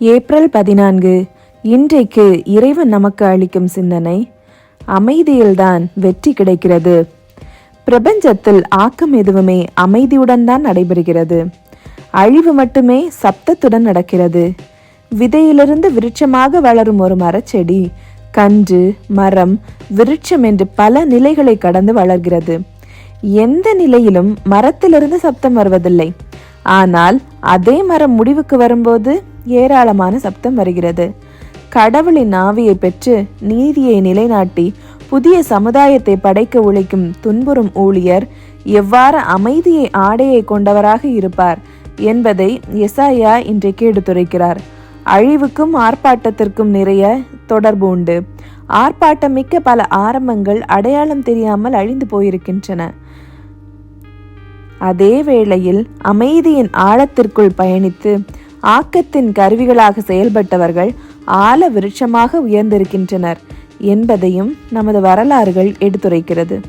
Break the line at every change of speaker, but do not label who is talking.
April பதினான்கு இன்றைக்கு இறைவன் நமக்கு அளிக்கும் சிந்தனை அமைதியில்தான் வெற்றி கிடைக்கிறது. பிரபஞ்சத்தில் ஆக்கம் எதுவுமே அமைதியுடன் தான் நடைபெறுகிறது. அழிவு மட்டுமே சப்தத்துடன் நடக்கிறது. விதையிலிருந்து விருட்சமாக வளரும் ஒரு மரச்செடி கன்று மரம் விருட்சம் என்று பல நிலைகளை கடந்து வளர்கிறது. எந்த நிலையிலும் மரத்திலிருந்து சப்தம் வருவதில்லை. ஆனால் அதே மரம் முடிவுக்கு வரும்போது ஏராளமான சப்தம் வருகிறது. கடவுளின் ஆவியை பெற்று நீதியை நிலைநாட்டி புதிய சமுதாயத்தை படைக்க உழைக்கும் துன்புறும் ஊழியர் எவ்வாறு அமைதியை ஆடையை கொண்டவராக இருப்பார் என்பதை எசாயா இன்றைக்கு எடுத்துரைக்கிறார் அழிவுக்கும் ஆர்ப்பாட்டத்திற்கும் நிறைய தொடர்பு உண்டு. ஆர்ப்பாட்டமிக்க பல ஆரம்பங்கள் அடையாளம் தெரியாமல் அழிந்து போயிருக்கின்றன. அதே வேளையில் அமைதியின் ஆழத்திற்குள் பயணித்து ஆக்கத்தின் கருவிகளாக செயல்பட்டவர்கள் ஆல விருட்சமாக உயர்ந்திருக்கின்றனர் என்பதையும் நமது வரலாறுகள் எடுத்துரைக்கிறது.